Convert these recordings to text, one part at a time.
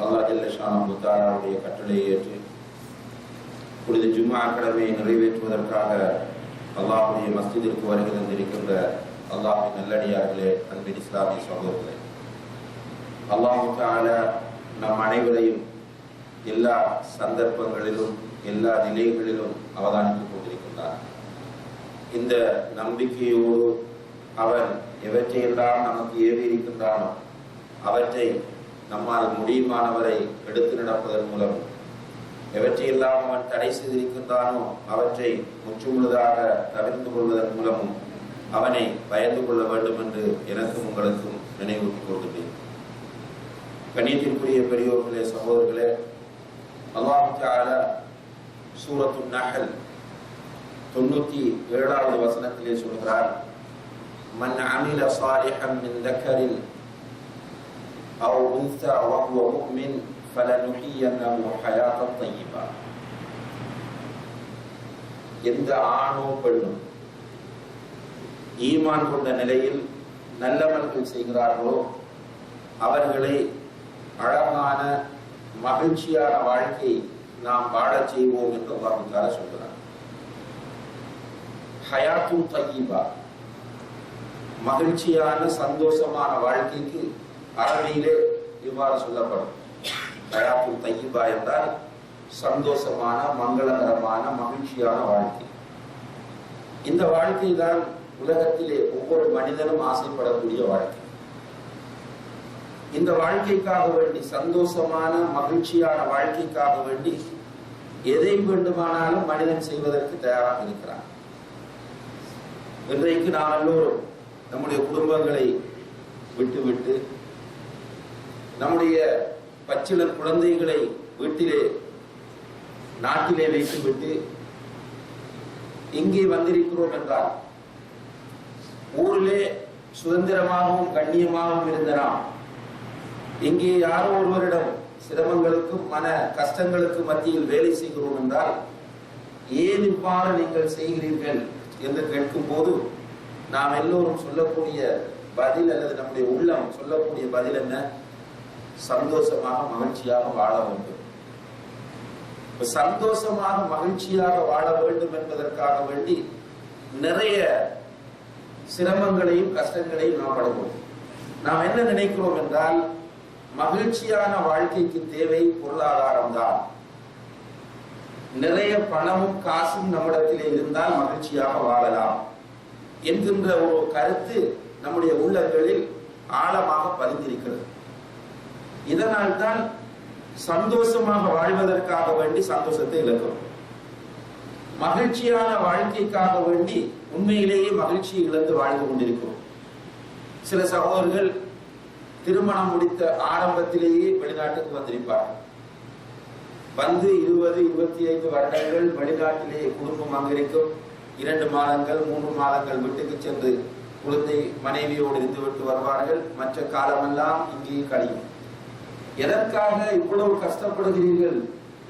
அல்லா ஷானு தாலாவுடைய கட்டளையை ஏற்று புனித ஜும்மா கடமையை நிறைவேற்றுவதற்காக அல்லாஹுடைய மஸ்ஜிதிற்கு வருகை தந்திருக்கின்ற அல்லாஹின் நல்லடியார்களே அன்பின் இஸ்லாமிய சகோதரர்களே. அல்லாஹுக்கான நம் அனைவரையும் எல்லா சந்தர்ப்பங்களிலும் எல்லா நிலைகளிலும் அவதானித்துக் கொண்டிருக்கின்றார். இந்த நம்பிக்கையோடு அவன் எவற்றையெல்லாம் நமக்கு ஏவி இருக்கின்றானோ அவற்றை நம்மால் முடியுமானவரை எடுத்து நடப்பதன் மூலம். எவற்றையெல்லாம் அவன் தடை செய்திருக்கின்றானோ அவற்றை முற்றுமுழுதாக தவிர்த்து கொள்வதன் மூலமும் அவனை பயந்து கொள்ள வேண்டும் என்று எனக்கும் உங்களுக்கும் நினைவூட்டிக் கொள்கிறேன். கண்ணியத்திற்குரிய பெரியோர்களே சகோதரர்களே அல்லாஹால சூரத்து நகல் தொண்ணூத்தி ஏழாவது வசனத்திலே சொல்கிறார் மன் அமில சாலிஹம் மின் கரில் أو أنثى وهو مؤمن فلنحيينه حياة طيبة எந்த ஆணோ பெண்ணும் ஈமான் கொண்ட நிலையில் நல்லவர்கள் செய்கிறார்களோ அவர்களை அழகான மகிழ்ச்சியான வாழ்க்கை நாம் வாழச் செய்வோம் என்று அல்லாஹுக்கார சொல்கிறார் ஹயாத்து தையீபா மகிழ்ச்சியான சந்தோஷமான வாழ்க்கைக்கு அரபியிலே இவ்வாறு சொல்லப்படும். தயாப்பு தையீபா என்றால் சந்தோஷமான மங்களகரமான மகிழ்ச்சியான வாழ்க்கை. இந்த வாழ்க்கை தான் உலகத்திலே ஒவ்வொரு மனிதனும் ஆசைப்படக்கூடிய வாழ்க்கை. இந்த வாழ்க்கைக்காக வேண்டி சந்தோஷமான மகிழ்ச்சியான வாழ்க்கைக்காக வேண்டி எதை வேண்டுமானாலும் மனிதன் செய்வதற்கு தயாராக இருக்கிறான். இன்றைக்கு நாம் எல்லோரும் நம்முடைய குடும்பங்களை விட்டுவிட்டு நம்முடைய பச்சிலர் குழந்தைகளை வீட்டிலே நாட்டிலே வைத்துவிட்டு இங்கே வந்திருக்கிறோம் என்றால் ஊரிலே சுதந்திரமாகவும் கண்ணியமாகவும் இருந்த நாம் இங்கே யாரோ ஒருவரிடம் சிரமங்களுக்கும் மன கஷ்டங்களுக்கும் மத்தியில் வேலை செய்கிறோம் என்றால் ஏன் இவ்வாறு நீங்கள் செய்கிறீர்கள் என்று கேட்கும் போது நாம் எல்லோரும் சொல்லக்கூடிய பதில் அல்லது நம்முடைய உள்ளம் சொல்லக்கூடிய பதில் என்ன? சந்தோஷமாக மகிழ்ச்சியாக வாழ வேண்டும். சந்தோஷமாக மகிழ்ச்சியாக வாழ வேண்டும் என்பதற்காக வேண்டி நிறைய சிரமங்களையும் கஷ்டங்களையும் நாம் படுவோம் நாம் என்ன நினைக்கிறோம் என்றால் மகிழ்ச்சியான வாழ்க்கைக்கு தேவை பொருளாதாரம் தான். நிறைய பணமும் காசும் நம்மிடத்திலே இருந்தால் மகிழ்ச்சியாக வாழலாம் என்கின்ற ஒரு கருத்து நம்முடைய உள்ளங்களில் ஆழமாக பதிந்திருக்கிறது. இதனால் தான் சந்தோஷமாக வாழ்வதற்காக வேண்டி சந்தோஷத்தை இழக்கிறோம். மகிழ்ச்சியான வாழ்க்கைக்காக வேண்டி உண்மையிலேயே மகிழ்ச்சியை இழந்து வாழ்ந்து கொண்டிருக்கிறோம். சில சகோதரர்கள் திருமணம் முடித்த ஆரம்பத்திலேயே வெளிநாட்டுக்கு வந்திருப்பார்கள். வந்து இருபது இருபத்தி ஐந்து வருடங்கள் வெளிநாட்டிலேயே குடும்பம் அங்கிருக்கும். இரண்டு மாதங்கள் மூன்று மாதங்கள் வீட்டுக்கு சென்று குழந்தை மனைவியோடு இருந்துவிட்டு வருவார்கள். மற்ற காலமெல்லாம் இங்கே கழியும். எதற்காக இவ்வளவு கஷ்டப்படுகிறீர்கள்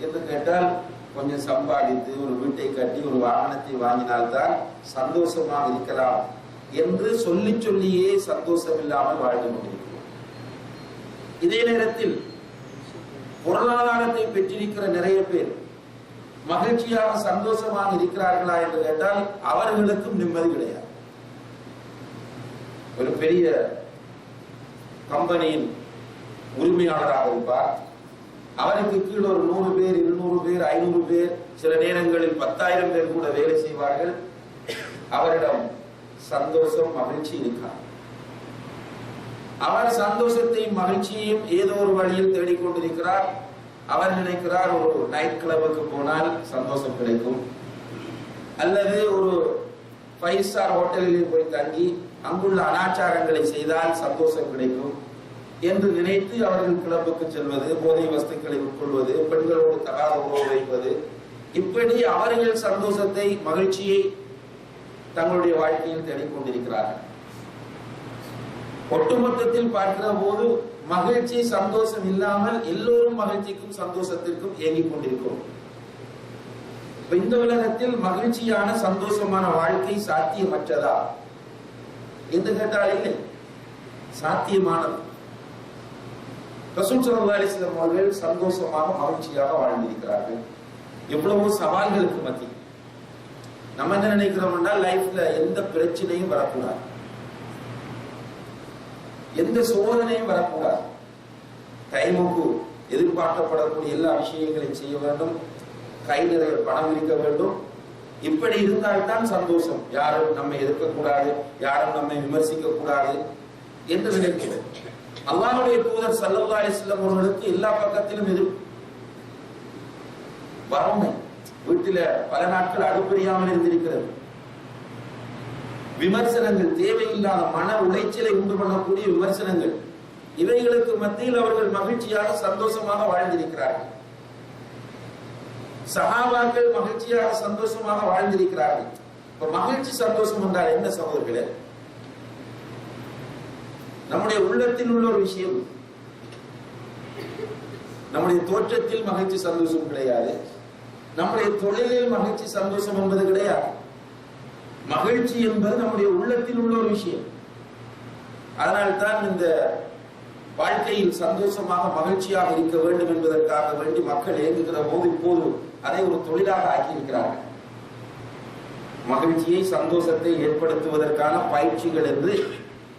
என்று கேட்டால் கொஞ்சம் சம்பாதித்து ஒரு வீட்டை கட்டி ஒரு வாகனத்தை வாங்கினால்தான் சந்தோஷமாக இருக்கலாம் என்று சொல்லி சொல்லியே சந்தோஷம் இல்லாமல் வாழ்ந்து கொண்டிருக்கிறோம். இதே நேரத்தில் பொருளாதாரத்தை பெற்றிருக்கிற நிறைய பேர் மகிழ்ச்சியாக சந்தோஷமாக இருக்கிறார்களா என்று கேட்டால் அவர்களுக்கும் நிம்மதி கிடையாது. ஒரு பெரிய கம்பெனியின் உரிமையாளராக இருப்பார். அவருக்கு கீழ் ஒரு நூறு பேர் இருநூறு பேர் ஐநூறு பேர் சில நேரங்களில் பத்தாயிரம் பேர் கூட வேலை செய்வார்கள். அவரிடம் சந்தோஷம் மகிழ்ச்சி இருக்கார் அவர் சந்தோஷத்தையும் மகிழ்ச்சியையும் ஏதோ ஒரு வழியில் தேடிக்கொண்டிருக்கிறார். அவர் நினைக்கிறார் ஒரு நைட் கிளப்புக்கு போனால் சந்தோஷம் கிடைக்கும். அல்லது ஒரு ஃபைவ் ஸ்டார் ஹோட்டலில் போய் தங்கி அங்குள்ள அனாச்சாரங்களை செய்தால் சந்தோஷம் கிடைக்கும். என்று நினைத்து அவர்கள் கிளப்புக்கு செல்வது போதை வஸ்துக்களை உட்கொள்வது பெண்களோடு தகாத உறவு வைப்பது இப்படி அவர்கள் சந்தோஷத்தை மகிழ்ச்சியை தங்களுடைய வாழ்க்கையில் தேடிக்கொண்டிருக்கிறார்கள். ஒட்டுமொத்தத்தில் பார்க்கிற போது மகிழ்ச்சி சந்தோஷம் இல்லாமல் எல்லோரும் மகிழ்ச்சிக்கும் சந்தோஷத்திற்கும் ஏங்கிக் கொண்டிருக்கிறோம். இந்த உலகத்தில் மகிழ்ச்சியான சந்தோஷமான வாழ்க்கை சாத்தியமற்றதா? என்று கேட்டால் இல்லை. சாத்தியமானது. ரசூல் சல்லா அலிஸ்லாம் அவர்கள் சந்தோஷமாக மகிழ்ச்சியாக வாழ்ந்திருக்கிறார்கள். எவ்வளவோ சவால்களுக்கு மத்தி நம்ம என்ன நினைக்கிறோம்னா லைஃப்ல எந்த பிரச்சனையும் வரக்கூடாது. எந்த சோதனையும் வரக்கூடாது. டைமுக்கு எதிர்பார்க்கப்படக்கூடிய எல்லா விஷயங்களையும் செய்ய வேண்டும். கை நிறைய பணம் இருக்க வேண்டும். இப்படி இருந்தால்தான் சந்தோஷம். யாரும் நம்மை எதிர்க்கக்கூடாது. யாரும் நம்மை விமர்சிக்க கூடாது என்று நினைக்கிறோம். அல்லாஹுடைய தூதர் சல்லல்லா அலிஸ்லாம் அவர்களுக்கு எல்லா பக்கத்திலும் எதிர்ப்பு வறுமை வீட்டில பல நாட்கள் அடுப்பறியாமல் இருந்திருக்கிறது. விமர்சனங்கள் தேவையில்லாத மன உளைச்சலை உண்டு பண்ணக்கூடிய விமர்சனங்கள் இவைகளுக்கு மத்தியில் அவர்கள் மகிழ்ச்சியாக சந்தோஷமாக வாழ்ந்திருக்கிறார்கள். சகாபாக்கள் மகிழ்ச்சியாக சந்தோஷமாக வாழ்ந்திருக்கிறார்கள். மகிழ்ச்சி சந்தோஷம் என்றால் என்ன சகோதரர்களே? நம்முடைய உள்ளத்தில் உள்ள ஒரு விஷயம். நம்முடைய தோற்றத்தில் மகிழ்ச்சி சந்தோஷம் கிடையாது. நம்முடைய தொழிலில் மகிழ்ச்சி சந்தோஷம் என்பது கிடையாது. மகிழ்ச்சி என்பது நம்முடைய உள்ளத்தில் உள்ள ஒரு விஷயம். அதனால்தான் இந்த வாழ்க்கையில் சந்தோஷமாக மகிழ்ச்சியாக இருக்க வேண்டும் என்பதற்காக வேண்டி மக்கள் இயங்குகிற போது இப்போது அதை ஒரு தொழிலாக ஆக்கியிருக்கிறார்கள். மகிழ்ச்சியை சந்தோஷத்தை ஏற்படுத்துவதற்கான பயிற்சிகள் என்று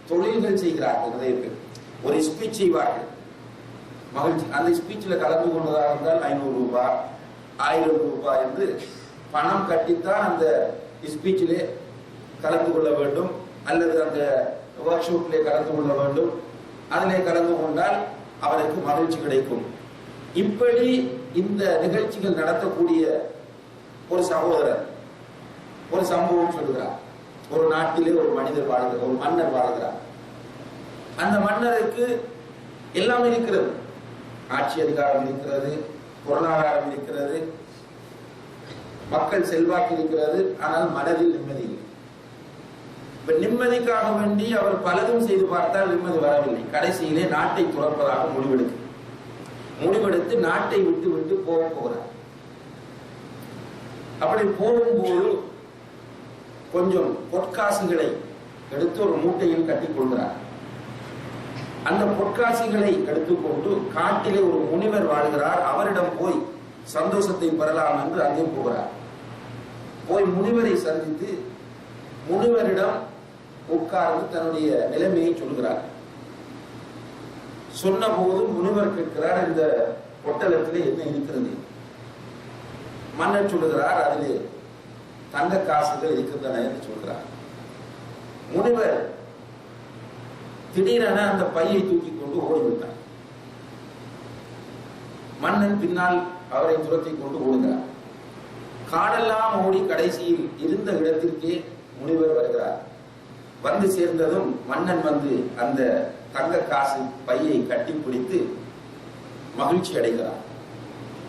தொழில்கள் செய்கிறார்கள் நிறைய ஒரு ஸ்பீச் செய்வார்கள். மகிழ்ச்சி. அந்த ஸ்பீச்சில் கலந்து கொண்டதாக இருந்தால் ஐநூறு ரூபாய் ஆயிரம் ரூபாய் என்று பணம் கட்டித்தான் அந்த ஸ்பீச்சிலே கலந்து கொள்ள வேண்டும். அல்லது அந்த ஒர்க் ஷாப்பிலே கலந்து கொள்ள வேண்டும். அதிலே கலந்து கொண்டால் அவருக்கு மகிழ்ச்சி கிடைக்கும். இப்படி இந்த நிகழ்ச்சிகள் நடத்தக்கூடிய ஒரு சகோதரர் ஒரு சம்பவம் சொல்கிறார். ஒரு நாட்டிலே ஒரு மனிதர் வாழ்கிறார் ஒரு மன்னர் வாழ்கிறார். அந்த மன்னருக்கு எல்லாம் இருக்கிறது. ஆட்சி அதிகாரம் இருக்கிறது பொருளாதாரம் இருக்கிறது மக்கள் செல்வாக்கு இருக்கிறது ஆனால் மனதில் நிம்மதி இல்லை. இப்ப நிம்மதிக்காக வேண்டி அவர் பலதும் செய்து பார்த்தால் நிம்மதி வரவில்லை. கடைசியிலே நாட்டை துறப்பதாக முடிவெடுக்க முடிவெடுத்து நாட்டை விட்டு விட்டு போக போகிறார். அப்படி போகும்போது கொஞ்சம் பொற்காசுகளை எடுத்து ஒரு மூட்டையில் கட்டிக் கொள்கிறார். அந்த பொற்காசுகளை எடுத்துக்கொண்டு காட்டிலே ஒரு முனிவர் வாழ்கிறார். அவரிடம் போய் சந்தோஷத்தை பெறலாம் என்று அங்கே போகிறார். போய் முனிவரை சந்தித்து முனிவரிடம் உட்கார்ந்து தன்னுடைய நிலைமையை சொல்கிறார். சொன்னபோது முனிவர் கேட்கிறார் இந்த பொட்டலத்திலே என்ன இருக்கிறது? மன்னர் சொல்லுகிறார் அதிலே தங்க காசுகள் இருக்கின்றன என்று சொல்கிறார் முனிவர் திடீரென அந்த பையை தூக்கி கொண்டு ஓடிவிட்டார். மன்னன் பின்னால் அவரை துரத்தி கொண்டு ஓடுகிறார். காடெல்லாம் ஓடி கடைசியில் இருந்த இடத்திற்கே முனிவர் வருகிறார். வந்து சேர்ந்ததும் மன்னன் வந்து அந்த தங்க காசு பையை கட்டி பிடித்து மகிழ்ச்சி அடைகிறார்.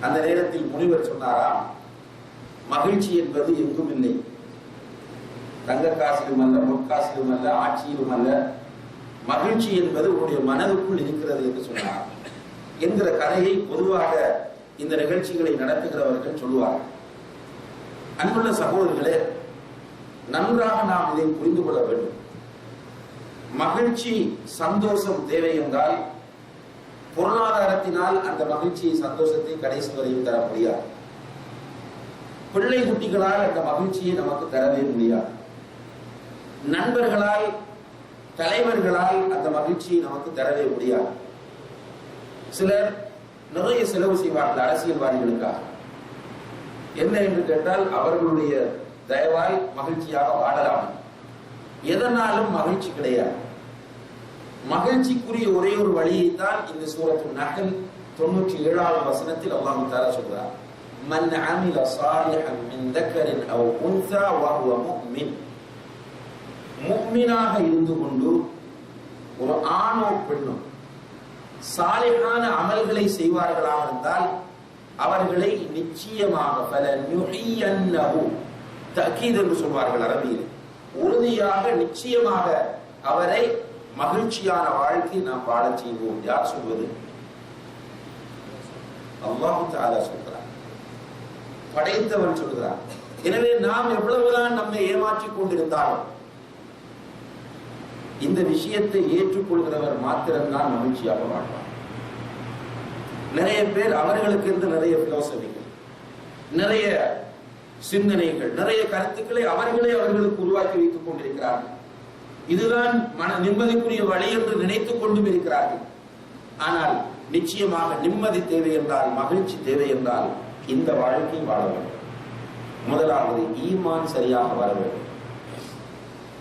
அந்த நேரத்தில் முனிவர் சொன்னாராம் மகிழ்ச்சி என்பது எங்கும் இல்லை. தங்க காசிலும் அல்ல பொற்காசிலும் அல்ல ஆட்சியிலும் அல்ல மகிழ்ச்சி என்பது உன்னுடைய மனதுக்குள் இருக்கிறது என்று சொன்னார். என்கிற கதையை பொதுவாக இந்த நிகழ்ச்சிகளை நடத்துகிறவர்கள் சொல்லுவார்கள். அன்புள்ள சகோதரர்களே நன்றாக நாம் இதை புரிந்து கொள்ள வேண்டும். மகிழ்ச்சி சந்தோஷம் தேவை என்றால் பொருளாதாரத்தினால் அந்த மகிழ்ச்சியை சந்தோஷத்தை கடைசி வரையும் தர முடியாது பிள்ளை குட்டிகளால் அந்த மகிழ்ச்சியை நமக்கு தரவே முடியாது. நண்பர்களால் தலைவர்களால் அந்த மகிழ்ச்சியை நமக்கு தரவே முடியாது. சிலர் நிறைய செலவு செய்வார்கள் அரசியல்வாதிகளுக்காக. என்ன என்று கேட்டால் அவர்களுடைய தயவால் மகிழ்ச்சியாக வாழலாம். எதனாலும் மகிழ்ச்சி கிடையாது. மகிழ்ச்சிக்குரிய ஒரே ஒரு வழியைத்தான் இந்த சூரத்து நகல் தொண்ணூற்றி ஏழாவது வசனத்தில் அல்லாஹ் தாரா சொல்றார் மன் عمل صالحا من ذكر அவ் உன்சா وهو مؤمن. முஃமினாக இருந்து கொண்டு ஒரு ஆணோ பெண்ணோ சாலிஹான அமல்களை செய்வார்களாக இருந்தால் அவர்களை நிச்சயமாக பல நுஹியன்னஹு என்று சொல்வார்கள் அரபியில். உறுதியாக நிச்சயமாக அவரை மகிழ்ச்சியான வாழ்க்கை நாம் வாழச் செய்வோம். யார் சொல்வது? அல்லாஹு தாலா படைத்தவன் சொல்கிறார். எனவே நாம் எவ்வளவுதான் நம்மை ஏமாற்றிக் கொண்டிருந்தாலும் இந்த விஷயத்தை ஏற்றுக்கொள்கிறவர் மாத்திரம்தான் மகிழ்ச்சியாக வாழ்வார். நிறைய பேர் அவர்களுக்கு இருந்து நிறைய பிலோசபிகள் நிறைய சிந்தனைகள் நிறைய கருத்துக்களை அவர்களே அவர்களுக்கு உருவாக்கி வைத்துக் கொண்டிருக்கிறார்கள். இதுதான் மன நிம்மதிக்குரிய வழி என்று நினைத்துக் கொண்டும் இருக்கிறார்கள். ஆனால் நிச்சயமாக நிம்மதி தேவை என்றால் மகிழ்ச்சி தேவை என்றால் இந்த வாழ்க்கை வாழ வேண்டும். முதலாவது ஈமான் சரியாக வர வேண்டும்.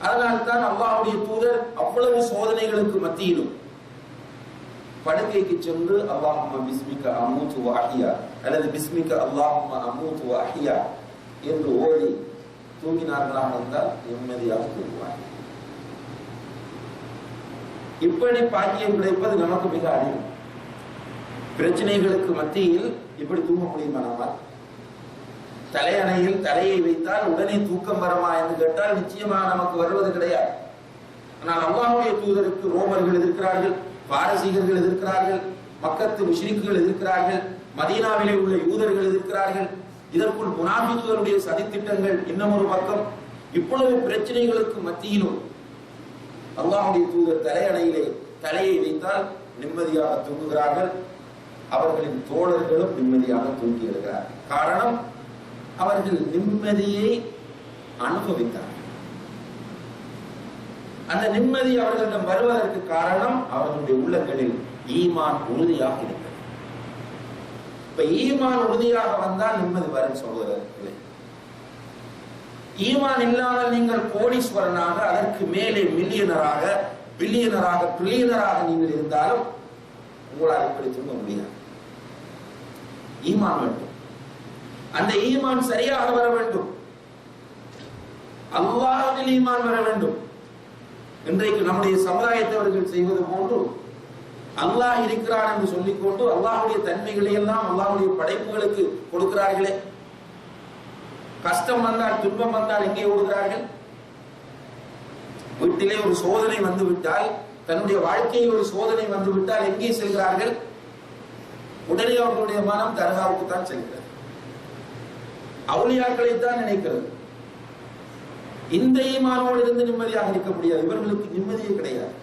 அதனால்தான் தான் தூதர் அவ்வளவு சோதனைகளுக்கு மத்தியிலும் படுக்கைக்கு சென்று அல்லாஹும்ம பிஸ்மிக அமூத்து வாஹியா அல்லது பிஸ்மிக அல்லாஹ்மா அமூத்து வாஹியா என்று ஓடி தூங்கினார்களாக இருந்தால் நிம்மதியாக தூங்குவார்கள். இப்படி பாக்கியம் கிடைப்பது நமக்கு மிக அதிகம் பிரச்சனைகளுக்கு மத்தியில் இப்படி தூங்க முடியுமா நம்மால்? தலையணையில் தலையை வைத்தால் உடனே தூக்கம் வருமா என்று கேட்டால் நிச்சயமாக நமக்கு வருவது கிடையாது. ஆனால் அல்லாஹ்வுடைய தூதருக்கு ரோமர்கள் எதிர்க்கிறார்கள் பாரசீகர்கள் எதிர்க்கிறார்கள் மக்கத்து முஷ்ரிக்குகள் எதிர்க்கிறார்கள் மதீனாவிலே உள்ள யூதர்கள் எதிர்க்கிறார்கள். இதற்குள் முனாபிக்குகளுடைய சதித்திட்டங்கள் இன்னும் ஒரு பக்கம். இவ்வளவு பிரச்சனைகளுக்கு மத்தியிலும் அல்லாஹுடைய தூதர் தலையணையிலே தலையை வைத்தால் நிம்மதியாக தூங்குகிறார்கள். அவர்களின் தோழர்களும் நிம்மதியாக தூங்கி இருக்கிறார்கள். காரணம் அவர்கள் நிம்மதியை அனுபவித்தார்கள். அந்த நிம்மதி அவர்களிடம் வருவதற்கு காரணம் அவர்களுடைய உள்ளங்களில் ஈமான் உறுதியாக இருக்கிறது. இப்ப ஈமான் உறுதியாக வந்தால் நிம்மதி வரும் சகோதரர்களே. ஈமான் இல்லாமல் நீங்கள் கோடீஸ்வரனாக அதற்கு மேலே மில்லியனராக பில்லியனராக ட்ரில்லியனராக நீங்கள் இருந்தாலும் உங்களால் இப்படி தூங்க முடியாது. ஈமான் வேண்டும். அந்த ஈமான் சரியாக வர வேண்டும். அல்லாஹில் ஈமான் வர வேண்டும். இன்றைக்கு நம்முடைய சமுதாயத்தவர்கள் செய்வது போன்று அல்லாஹ் இருக்கிறான் என்று சொல்லிக்கொண்டு அல்லாஹுடைய தன்மைகளை எல்லாம் அல்லாஹுடைய படைப்புகளுக்கு கொடுக்கிறார்களே. கஷ்டம் வந்தால் துன்பம் வந்தால் எங்கே ஓடுகிறார்கள்? வீட்டிலே ஒரு சோதனை வந்துவிட்டால் தன்னுடைய வாழ்க்கையில் ஒரு சோதனை வந்து விட்டால் எங்கே செல்கிறார்கள்? உடனே அவர்களுடைய மனம் தர்காவுக்கு தான் செல்கிறது. அவுளியாக்களை தான் நினைக்கிறது. இந்த ஈமானோடு இருந்து நிம்மதியாக இருக்க முடியாது. இவர்களுக்கு நிம்மதியே கிடையாது.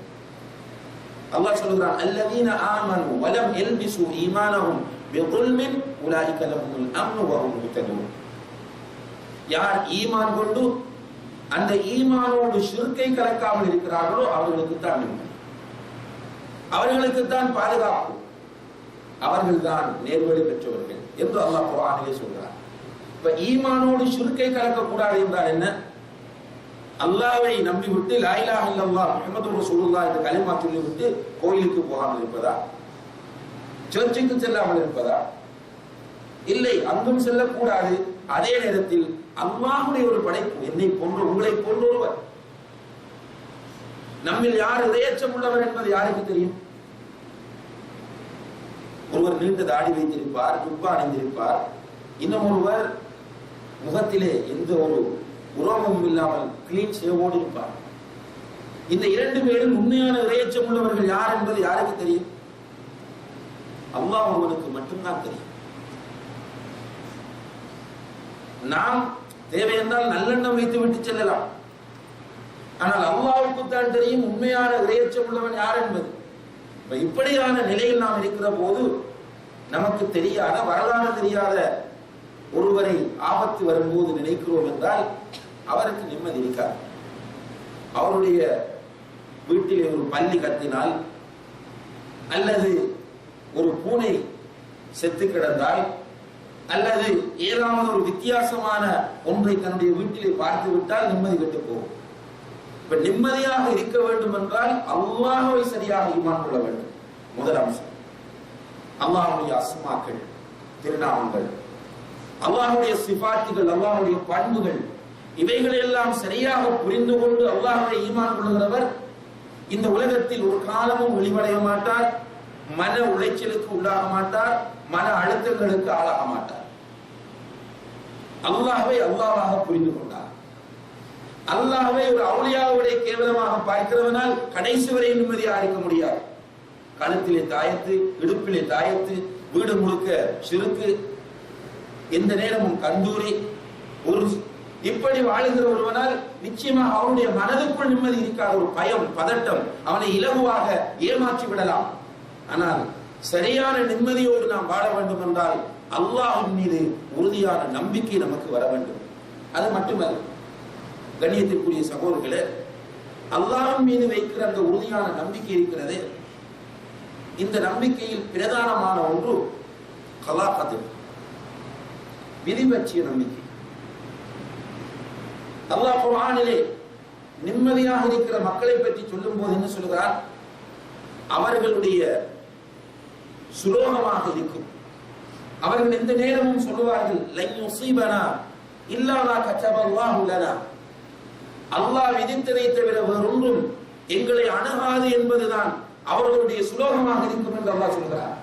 அல்லாஹ் சொல்கிறான் அல்லதீன ஆமனு வலம் எல்பிசு ஈமானஹும் பிதுல்மின் உலாயிக லஹுமுல் அம்னு வஹும் முஹ்ததூன் யார் ஈமான் கொண்டு அந்த ஈமானோடு ஷிர்கை கலக்காமல் இருக்கிறார்களோ அவர்களுக்கு தான் நிம்மதி. அவர்களுக்கு தான் பாதுகாப்பு. அவர்கள்தான் நேர்வழி பெற்றவர்கள் என்று அல்லாஹ் குரானிலே சொல்றார் இப்ப ஈமானோடு சுருக்கை கலக்கக்கூடாது என்றால் என்ன? அல்லாவை நம்பிவிட்டு லாயிலாக இல்லல்லா முஹம்மது ரசூலுல்லாஹ் என்று கலிமா சொல்லிவிட்டு கோயிலுக்கு போகாமல் இருப்பதா? சர்ச்சுக்கு செல்லாமல் இருப்பதா? இல்லை அங்கும் செல்லக்கூடாது. அதே நேரத்தில் அல்லாஹுடைய ஒரு படைப்பு என்னை போன்ற உங்களை போன்ற ஒருவர் நம்மில் யார் இதயச்சம் உள்ளவர் என்பது யாருக்கு தெரியும்? ஒருவர் நீண்ட தாடி வைத்திருப்பார் துப்பா அணிந்திருப்பார். இன்னும் ஒருவர் முகத்திலே எந்த ஒரு உரோமமும் இல்லாமல் கிளீன் சேவோடு இருப்பார். இந்த இரண்டு பேரும் உண்மையான இறையச்சம் உள்ளவர்கள் யார் என்பது யாருக்கு தெரியும்? அல்லாஹ் ஒருவனுக்கு மட்டும்தான் தெரியும். நாம் தேவை என்றால் நல்லெண்ணம் வைத்து விட்டு செல்லலாம். ஆனால் அல்லாவுக்கு தான் தெரியும் உண்மையான இறையச்சம் உள்ளவன் யார் என்பது. இப்படியான நிலையில் நாம் இருக்கிற போது நமக்கு தெரியாத வரலாறு தெரியாத ஒருவரை ஆபத்து வரும்போது நினைக்கிறோம் என்றால் அவருக்கு நிம்மதி இருக்காது. அவருடைய வீட்டிலே ஒரு பள்ளி கத்தினால் அல்லது ஒரு பூனை செத்து கிடந்தால் அல்லது ஏதாவது ஒரு வித்தியாசமான ஒன்றை தன்னுடைய வீட்டிலே பார்த்து விட்டால் நிம்மதி கெட்டு போகும். இப்ப நிம்மதியாக இருக்க வேண்டும் என்றால் அல்லாஹவை சரியாக ஈமான் கொள்ள வேண்டும். முதல் அம்சம். அல்லாஹுடைய அஸ்மாக்கள் திருநாமங்கள். அல்லாஹுடைய சிபாத்துகள் அல்லாஹுடைய பண்புகள் இவைகளை எல்லாம் சரியாக புரிந்து கொண்டு அல்லாஹுடைய ஈமான் கொள்கிறவர் இந்த உலகத்தில் ஒரு காலமும் வெளிவடைய மாட்டார் மன உளைச்சலுக்கு உள்ளாக மாட்டார் மன அழுத்தங்களுக்கு ஆளாக மாட்டார். அல்லாஹை அல்லாவாக புரிந்து கொண்டார் அல்லாஹ்வை ஒரு அவுளியாவுடைய கேவலமாக பார்க்கிறவனால் கடைசி வரை நிம்மதியாக இருக்க முடியாது. கழுத்திலே தாயத்து இடுப்பிலே தாயத்து வீடு முழுக்க சிறுக்கு எந்த நேரமும் கந்தூரி ஒரு இப்படி வாழுகிற ஒருவனால் நிச்சயமாக அவனுடைய மனதுக்குள் நிம்மதி இருக்காத ஒரு பயம் பதட்டம் அவனை இலகுவாக ஏமாற்றி விடலாம். ஆனால் சரியான நிம்மதியோடு நாம் வாழ வேண்டும் என்றால் அல்லாஹின் மீது உறுதியான நம்பிக்கை நமக்கு வர வேண்டும். அது மட்டுமல்ல கண்ணியத்திற்குரிய சகோதரர்களே அல்லாஹின் மீது வைக்கிற அந்த உறுதியான நம்பிக்கை இருக்கிறது. இந்த நம்பிக்கையில் பிரதானமான ஒன்று கலாக்கத்து. விதிபற்றிய நம்பிக்கை. அல்லாஹ் குரானிலே நிம்மதியாக இருக்கிற மக்களை பற்றி சொல்லும் போது என்ன சொல்கிறார் அவர்களுடைய சுலோகமாக இருக்கும். அவர்கள் எந்த நேரமும் சொல்லுவார்கள் லைன் யுசீபனா இல்லாமா கத்தபல்லாஹு லனா. அல்லாஹ் விதித்ததை தவிர வேறொன்றும் எங்களை அணுகாது என்பதுதான் அவர்களுடைய சுலோகமாக இருக்கும் என்று அல்லாஹ் சொல்கிறார்.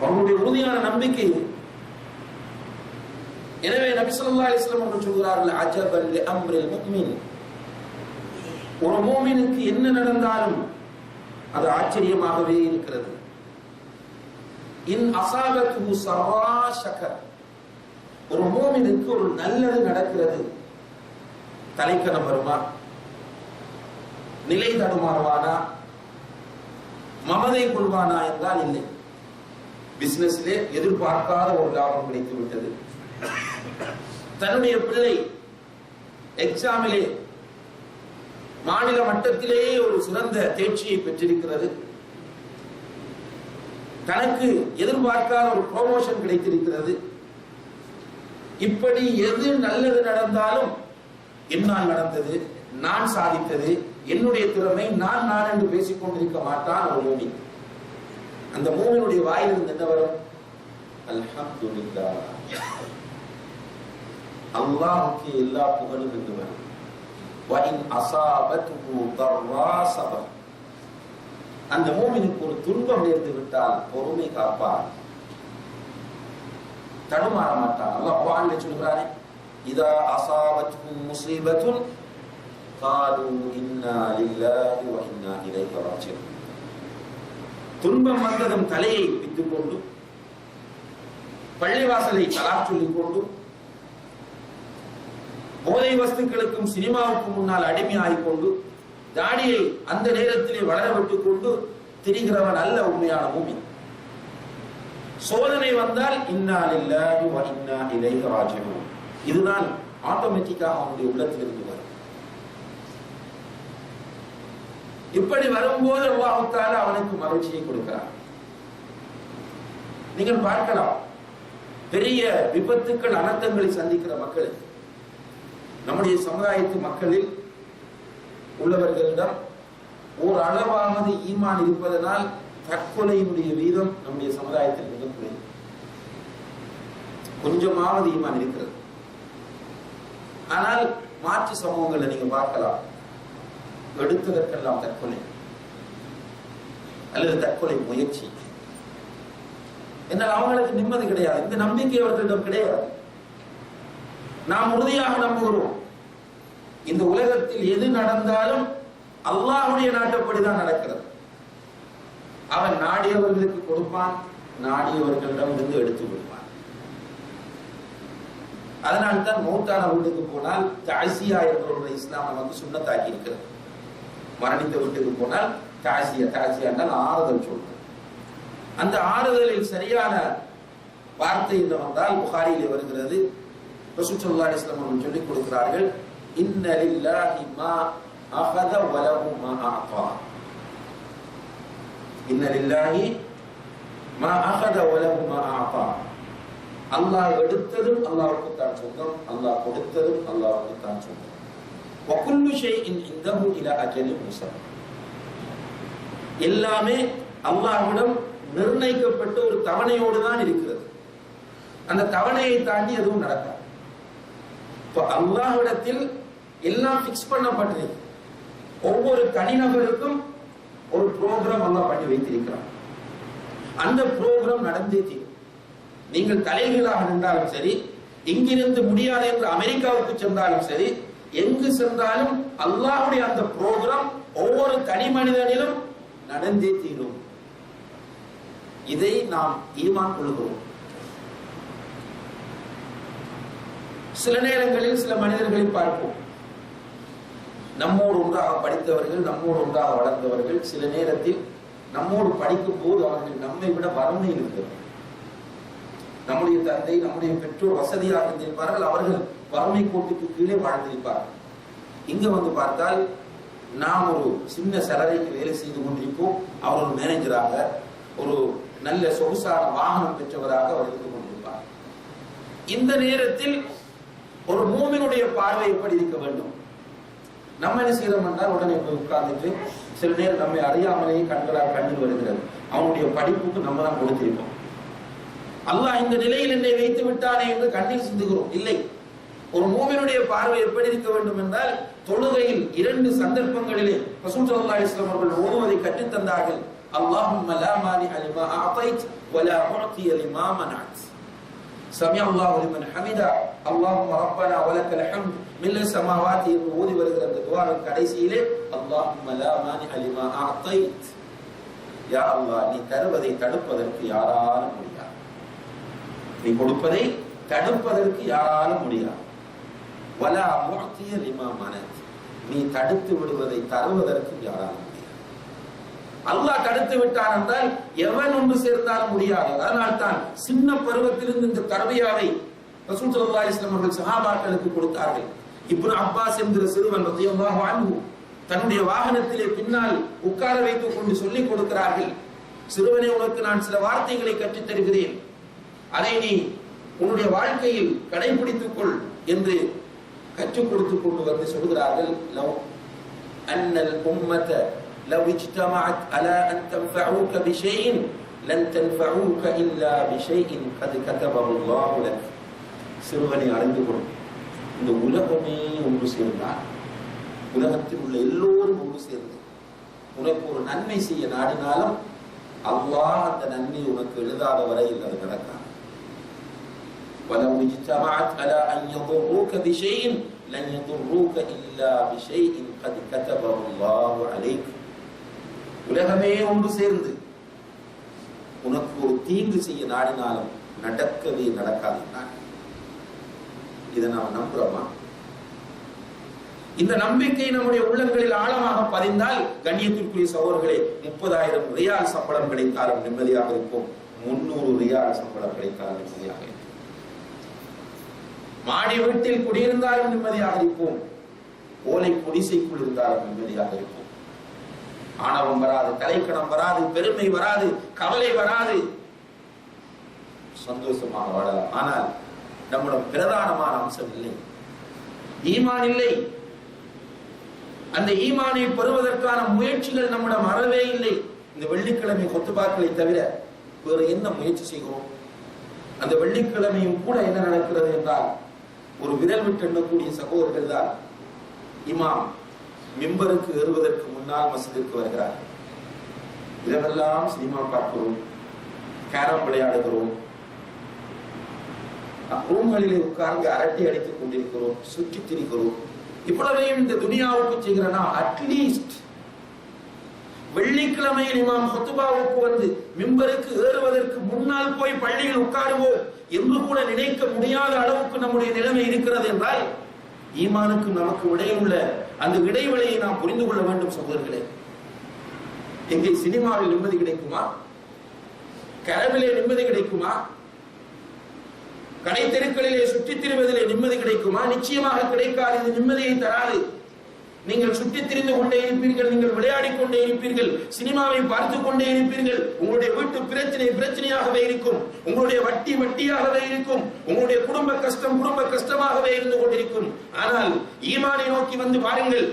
அவர்களுடைய உறுதியான நம்பிக்கை எனவே நபி ஸல்லல்லாஹு அலைஹி அவர்கள் சொல்கிறார்கள் அஜபல் அம்ரில் முக்மின் ஒரு மோமினுக்கு என்ன நடந்தாலும் அது ஆச்சரியமாகவே இருக்கிறது. இன் அசாபத்து சரா சக்கர் ஒரு மோமினுக்கு ஒரு நல்லது நடக்கிறது. தலைக்கணம் வருமா? நிலை தடுமாறுவானா? மமதை கொள்வானா என்றால் இல்லை. பிசினஸ்லே எதிர்பார்க்காத ஒரு லாபம் கிடைத்து விட்டது தன்னுடைய பிள்ளை எக்ஸாமிலே மாநில மட்டத்திலேயே ஒரு சிறந்த தேர்ச்சியை பெற்றிருக்கிறது. தனக்கு எதிர்பார்க்காத ஒரு ப்ரொமோஷன் கிடைத்திருக்கிறது. இப்படி எது நல்லது நடந்தாலும் என்னால் நடந்தது நான் சாதித்தது என்னுடைய திறமை நான் நான் என்று பேசிக் கொண்டிருக்க மாட்டான் ஒரு மூமி அந்த மூமியினுடைய வாயிலிருந்து என்ன வரும்? அல்ஹம்துலில்லாஹ். அல்லாஹ்வுக்கு எல்லா புகழும் என்று வரும். வஇன் அஸாபத்துஹு அந்த மூமினுக்கு ஒரு துன்பம் நேர்ந்து விட்டால் பொறுமை காப்பார். தடுமாற மாட்டான். அல்லாஹ் குர்ஆன்ல சொல்கிறானே இதா أصابتهم مصيبة قالوا إنا لله وإنا إليه راجعون. துன்பம் வந்ததும் தலையை பித்துக் கொண்டு பள்ளிவாசலை தலா கொண்டு போதை வஸ்துக்களுக்கும் சினிமாவுக்கும் முன்னால் அடிமையாகிக் கொண்டு தாடியை அந்த நேரத்திலே வளர விட்டுக் கொண்டு திரிகிறவன் அல்ல உண்மையான பூமி சோதனை வந்தால் இன்னால் லில்லாஹி வ இன்னா இலைஹி ராஜிஊன். இதுதான் ஆட்டோமேட்டிக்காக அவனுடைய உள்ளத்தில் இருந்து வரும். இப்படி வரும்போது அல்லாஹ் அவனுக்கு மகிழ்ச்சியை கொடுக்கிறார் நீங்கள் பார்க்கலாம் பெரிய விபத்துக்கள் அனர்த்தங்களை சந்திக்கிற மக்கள் நம்முடைய சமுதாயத்து மக்களில் உள்ளவர்களிடம் ஓர் அளவாவது ஈமான் இருப்பதனால் தற்கொலையினுடைய வீதம் நம்முடைய சமுதாயத்தில் மிக குறைவு. கொஞ்சமாவது ஈமான் இருக்கிறது. ஆனால் மாற்று சமூகங்களை நீங்க பார்க்கலாம். எடுத்ததற்கெல்லாம் தற்கொலை. அல்லது தற்கொலை முயற்சி. என்னால் அவங்களுக்கு நிம்மதி கிடையாது. இந்த நம்பிக்கை அவர்களிடம் கிடையாது. நாம் உறுதியாக நம்புகிறோம். இந்த உலகத்தில் எது நடந்தாலும் அல்லாஹுடைய நாட்டப்படிதான் நடக்கிறது. அவன் நாடியவர்களுக்கு கொடுப்பான் நாடியவர்களிடம் இருந்து எடுத்துவிடும் அதனால தான் மௌத்தான வீட்டுக்கு போனால் தாசியா என்ற ஒரு வந்து சுண்ணத்தாக்கி இருக்கிறது. மரணித்த வீட்டுக்கு போனால் தாசியா தாசியா என்றால் ஆறுதல் சொல்றது அந்த ஆறுதலில் சரியான வார்த்தை என்ன வந்தால் புகாரியில் வருகிறது. ரசூல் ஸல்லல்லாஹு அலைஹி அவர்கள் சொல்லிக் கொடுக்கிறார்கள் இன்னலில்லாஹி மா அகத வலஹு மா ஆதா இன்னலில்லாஹி மா அகத வலஹு மா ஆதா அல்லாஹ் எடுத்ததும் அல்லாஹ்வுக்கு தான் சொந்தம் அல்லாஹ் கொடுத்ததும் அல்லாஹ்வுக்கு தான் சொந்தம். வகுல்லு ஷைஇன் இந்தஹு இலா அஜலி முஸம்மா எல்லாமே அல்லாஹ்விடம் நிர்ணயிக்கப்பட்ட ஒரு தவணையோடு தான் இருக்கிறது. அந்த தவணையை தாண்டி எதுவும் நடக்காது. இப்போ அல்லாஹ்விடத்தில் எல்லாம் ஃபிக்ஸ் பண்ணப்பட்டிருக்கு ஒவ்வொரு தனிநபருக்கும் ஒரு ப்ரோக்ராம் அல்லாஹ் பண்ணி வைத்திருக்கிறான். அந்த ப்ரோக்ராம் நடந்தே தீரும். நீங்கள் தலைகீழாக நின்றாலும் சரி இங்கிருந்து முடியாது என்று அமெரிக்காவுக்கு சென்றாலும் சரி எங்கு சென்றாலும் அல்லாஹுடைய அந்த ப்ரோக்ராம் ஒவ்வொரு தனி மனிதனிலும் நடந்தே தீரும். இதை நாம் ஈமான் கொள்கிறோம். சில நேரங்களில் சில மனிதர்களை பார்ப்போம். நம்மோடு ஒன்றாக படித்தவர்கள் நம்மோடு ஒன்றாக வளர்ந்தவர்கள் சில நேரத்தில் நம்மோடு படிக்கும் போது அவர்கள் நம்மை விட வறுமையில் இருந்தவர்கள். நம்முடைய தந்தை நம்முடைய பெற்றோர் வசதியாக இருந்திருப்பார்கள். அவர்கள் வறுமை கோட்டுக்கு கீழே வாழ்ந்திருப்பார்கள். இங்க வந்து பார்த்தால் நாம் ஒரு சின்ன சலரைக்கு வேலை செய்து கொண்டிருப்போம். அவர் ஒரு மேனேஜராக ஒரு நல்ல சொகுசான வாகனம் பெற்றவராக அவர் இருந்து கொண்டிருப்பார். இந்த நேரத்தில் ஒரு மூமினுடைய பார்வை எப்படி இருக்க வேண்டும்? நம்ம என்ன செய்யறோம் என்றால் உடனே போய் உட்கார்ந்துட்டு சில நேரம் நம்மை அறியாமலேயே கண்களால் கண்ணில் வருகிறது. அவனுடைய படிப்புக்கு நம்ம தான் கொடுத்திருப்போம் அல்லாஹ் இந்த நிலையில் என்னை வைத்து விட்டானே என்று கண்ணீர் சிந்துகிறோம். இல்லை. ஒரு மூவினுடைய பார்வை எப்படி இருக்க வேண்டும் என்றால் தொழுகையில் இரண்டு சந்தர்ப்பங்களிலே ரசூல் ஸல்லல்லாஹு அவர்கள் ஓதுவதை கற்றுத் தந்தார்கள் அல்லாஹும்ம லா மானி அலிமா அஅதைத் வலா முஅதி லிமா மனஅத். சமி அல்லாஹு லிமன் ஹமிதா. அல்லாஹும்ம ரப்பனா வலக்கல் ஹம்த் மில்ல சமாவாதி என்று ஓதி வருகிற அந்த துவாவின் கடைசியிலே அல்லாஹும்ம லா மானி அலிமா அஅதைத் யா அல்லாஹ் நீ தருவதை தடுப்பதற்கு யாராலும் முடியும் நீ கொடுப்பதை தடுப்பதற்கு யாராலும் முடியாது. வலா முஅத்திய லிமா நீ தடுத்து விடுவதை தருவதற்கு யாராலும் முடியாது. அல்லாஹ் தடுத்து விட்டான் என்றால் எவன் ஒன்று சேர்ந்தாலும் முடியாது. அதனால் தான் சின்ன பருவத்திலிருந்து இந்த தரவையாவை ரசூல் சல்லா இஸ்லாம் அவர்கள் சஹாபாக்களுக்கு கொடுத்தார்கள். இப்போ அப்பாஸ் என்கிற சிறுவன் ரலியல்லாஹு அன்ஹு தன்னுடைய வாகனத்திலே பின்னால் உட்கார வைத்துக் கொண்டு சொல்லிக் கொடுக்கிறார்கள். சிறுவனை உனக்கு நான் சில வார்த்தைகளை கற்றுத் தருகிறேன். அதை நீ உன்னுடைய வாழ்க்கையில் கடைபிடித்துக் கொள் என்று கற்றுக் கொடுத்துக் கொண்டு வந்து சொல்கிறார்கள். லவ். அன்னல் உம்மத லவ் இஜ்தமஅத் அலா அன் தன்ஃபஉக பிஷைஇன் லன் தன்ஃபஉக இல்லா பிஷைஇன் கத் கதபஹு அல்லாஹு லக். சிறுவனை அறிந்து கொள். இந்த உலகமே ஒன்று சேர்ந்தால் உலகத்தில் உள்ள எல்லோரும் ஒன்று சேர்ந்து உனக்கு ஒரு நன்மை செய்ய நாடினாலும் அல்லாஹ் அந்த நன்மை உனக்கு எழுதாத வரையில் அது நடக்காது. ولو اجتمعت على أن يضروك بشيء لن يضروك إلا بشيء قد كتبه الله عليك உலகமே ஒன்று சேர்ந்து உனக்கு ஒரு தீங்கு செய்ய நாடினாலும் நடக்கவே நடக்காது இதை நாம் நம்புறோமா இந்த நம்பிக்கை நம்முடைய உள்ளங்களில் ஆழமாக பதிந்தால் கண்ணியத்திற்குரிய சகோதரர்களே முப்பதாயிரம் ரியால் சம்பளம் கிடைத்தாலும் நிம்மதியாக இருக்கும் முன்னூறு ரியால் சம்பளம் கிடைத்தாலும் நிம்மதியாக இருக்கும் மாடி வீட்டில் குடியிருந்தாலும் நிம்மதியாக இருப்போம். ஓலை குடிசைக்குள் இருந்தாலும் நிம்மதியாக இருப்போம். ஆணவம் வராது தலைக்கணம் வராது பெருமை வராது கவலை வராது. சந்தோஷமாக வாழலாம். ஆனால் நம்முடைய பிரதானமான அம்சம் இல்லை. ஈமான் இல்லை. அந்த ஈமானை பெறுவதற்கான முயற்சிகள் நம்மிடம் அறவே இல்லை. இந்த வெள்ளிக்கிழமை கொத்துபாக்களை தவிர வேறு என்ன முயற்சி செய்கிறோம்? அந்த வெள்ளிக்கிழமையும் கூட என்ன நடக்கிறது என்றால் ஒரு விரல் விட்டு எண்ணக்கூடிய சகோதரர்கள் தான் இமாம் மிம்பருக்கு ஏறுவதற்கு முன்னால் மசிதிற்கு வருகிறார் இரவெல்லாம் சினிமா பார்க்கிறோம் கேரம் விளையாடுகிறோம். ரூம்களிலே உட்கார்ந்து அரட்டை அடித்துக் கொண்டிருக்கிறோம் சுற்றி திரிக்கிறோம். இவ்வளவையும் இந்த துனியாவுக்கு செய்கிறனா அட்லீஸ்ட் வெள்ளிக்கிழமையில் இமாம் ஹுத்துபாவுக்கு வந்து மிம்பருக்கு ஏறுவதற்கு முன்னால் போய் பள்ளியில் உட்காருவோம். என்று கூட நினைக்க முடியாத அளவுக்கு நம்முடைய நிலைமை இருக்கிறது என்றால் ஈமானுக்கும் நமக்கு இடையில் உள்ள அந்த இடைவெளியை நாம் புரிந்து கொள்ள வேண்டும் சகோதரர்களே. எங்கே சினிமாவில் நிம்மதி கிடைக்குமா? கரவிலே நிம்மதி கிடைக்குமா? கடை தெருக்களிலே சுற்றித் திரிவதிலே நிம்மதி கிடைக்குமா? நிச்சயமாக கிடைக்காது. இது நிம்மதியை தராது. நீங்கள் சுற்றித் திரிந்து கொண்டே இருப்பீர்கள் நீங்கள் விளையாடிக் கொண்டே இருப்பீர்கள் சினிமாவை பார்த்து கொண்டே இருப்பீர்கள் உங்களுடைய வீட்டு பிரச்சனை பிரச்சனையாகவே இருக்கும் உங்களுடைய வட்டி வட்டியாகவே இருக்கும் உங்களுடைய குடும்ப கஷ்டம் குடும்ப கஷ்டமாகவே இருந்து கொண்டிருக்கும். ஆனால் ஈமானை நோக்கி வந்து பாருங்கள்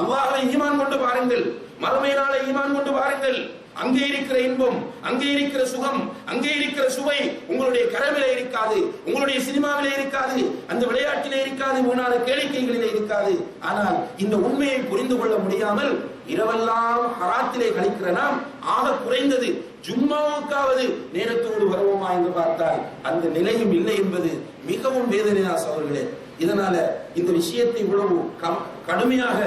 அவ்வாறு ஈமான் கொண்டு பாருங்கள் மறுமை நாளை ஈமான் கொண்டு பாருங்கள். அங்கே இருக்கிற இன்பம் அங்கே இருக்கிற சுகம் அங்கே இருக்கிற சுவை உங்களுடைய கரவிலே இருக்காது உங்களுடைய சினிமாவிலே இருக்காது அந்த விளையாட்டிலே இருக்காது வீணான கேளிக்கைகளிலே இருக்காது. ஆனால் இந்த உண்மையை புரிந்து கொள்ள முடியாமல் இரவெல்லாம் ஹராத்திலே கழிக்கிற நாம் ஆக குறைந்தது ஜும்மாவுக்காவது நேரத்தோடு வருவோமா என்று பார்த்தால் அந்த நிலையும் இல்லை என்பது மிகவும் வேதனையாஸ் அவர்களே இதனால இந்த விஷயத்தை இவ்வளவு கம்- கடுமையாக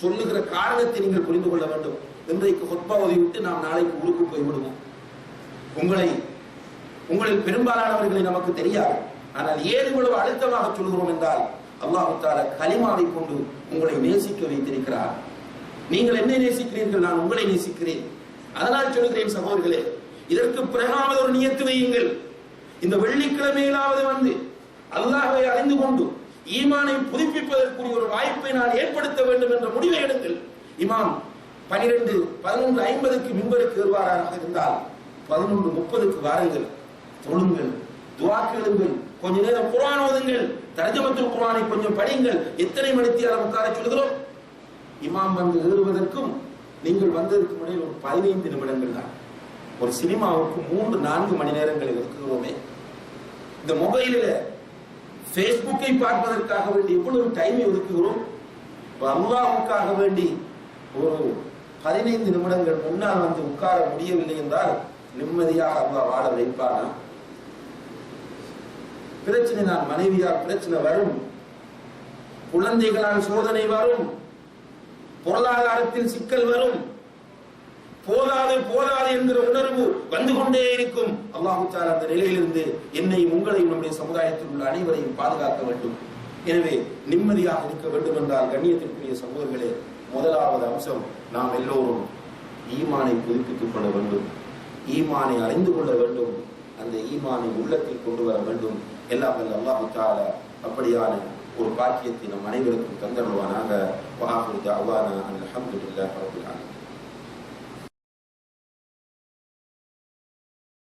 சொல்லுகிற காரணத்தை நீங்கள் புரிந்து கொள்ள வேண்டும். இன்றைக்கு ஹொத்பா விட்டு நாம் நாளைக்கு ஊருக்கு போய் விடுவோம். உங்களை உங்களில் பெரும்பாலானவர்களை நமக்கு தெரியாது. ஆனால் ஏன் இவ்வளவு அழுத்தமாக சொல்கிறோம் என்றால் அல்லாஹு தாலா கலிமாவை கொண்டு உங்களை நேசிக்க வைத்திருக்கிறார். நீங்கள் என்ன நேசிக்கிறீர்கள் நான் உங்களை நேசிக்கிறேன். அதனால் சொல்கிறேன் சகோதரர்களே இதற்கு பிறகாவது ஒரு நியத்து வையுங்கள். இந்த வெள்ளிக்கிழமையிலாவது வந்து அல்லாஹை அறிந்து கொண்டு ஈமானை புதுப்பிப்பதற்குரிய ஒரு வாய்ப்பை நான் ஏற்படுத்த வேண்டும் என்ற முடிவை எடுங்கள். இமாம் பனிரெண்டு பதினொன்று ஐம்பதுக்கு மின்பருக்கு ஏறுவாராக இருந்தால் பதினொன்று முப்பதுக்கு வாருங்கள் தொழுங்கள் துவாக்கு எழுங்கள் கொஞ்ச நேரம் குரான் ஓதுங்கள் தர்ஜமத்துல் குரானை கொஞ்சம் படியுங்கள் எத்தனை மணித்தியாலம் உட்கார சொல்கிறோம் இமாம் வந்து ஏறுவதற்கும் நீங்கள் வந்ததற்கு முன்னாடி ஒரு பதினைந்து நிமிடங்கள் தான். ஒரு சினிமாவுக்கு மூன்று நான்கு மணி நேரங்களை ஒதுக்குகிறோமே இந்த மொபைலில் ஃபேஸ்புக்கை பார்ப்பதற்காக வேண்டி எவ்வளவு டைமை ஒதுக்குகிறோம்? அல்லாவுக்காக வேண்டி ஒரு பதினைந்து நிமிடங்கள் முன்னால் வந்து உட்கார முடியவில்லை என்றால் நிம்மதியாக அல்லா வாழ வைப்பானா? பிரச்சனை நான் மனைவியால் பிரச்சனை வரும். குழந்தைகளால் சோதனை வரும். பொருளாதாரத்தில் சிக்கல் வரும். போதாது போதாது என்கிற உணர்வு வந்து கொண்டே இருக்கும். அல்லாஹு அந்த நிலையிலிருந்து என்னை உங்களையும் நம்முடைய சமுதாயத்தில் உள்ள அனைவரையும் பாதுகாக்க வேண்டும். எனவே நிம்மதியாக இருக்க வேண்டும் என்றால் கண்ணியத்திற்குரிய சகோதரர்களே முதலாவது அம்சம் நாம் எல்லோரும் ஈமானை புதுப்பித்துக் கொள்ள வேண்டும். ஈமானை அறிந்து கொள்ள வேண்டும். அந்த ஈமானை உள்ளத்தில் கொண்டு வர வேண்டும். எல்லாம் வல்ல அல்லாஹு தாலா அப்படியான ஒரு பாக்கியத்தை நம் அனைவருக்கும் தந்தருவானாக வாஹு தாவானா அல்ஹம்துலில்லாஹி ரப்பில் ஆலமீன்.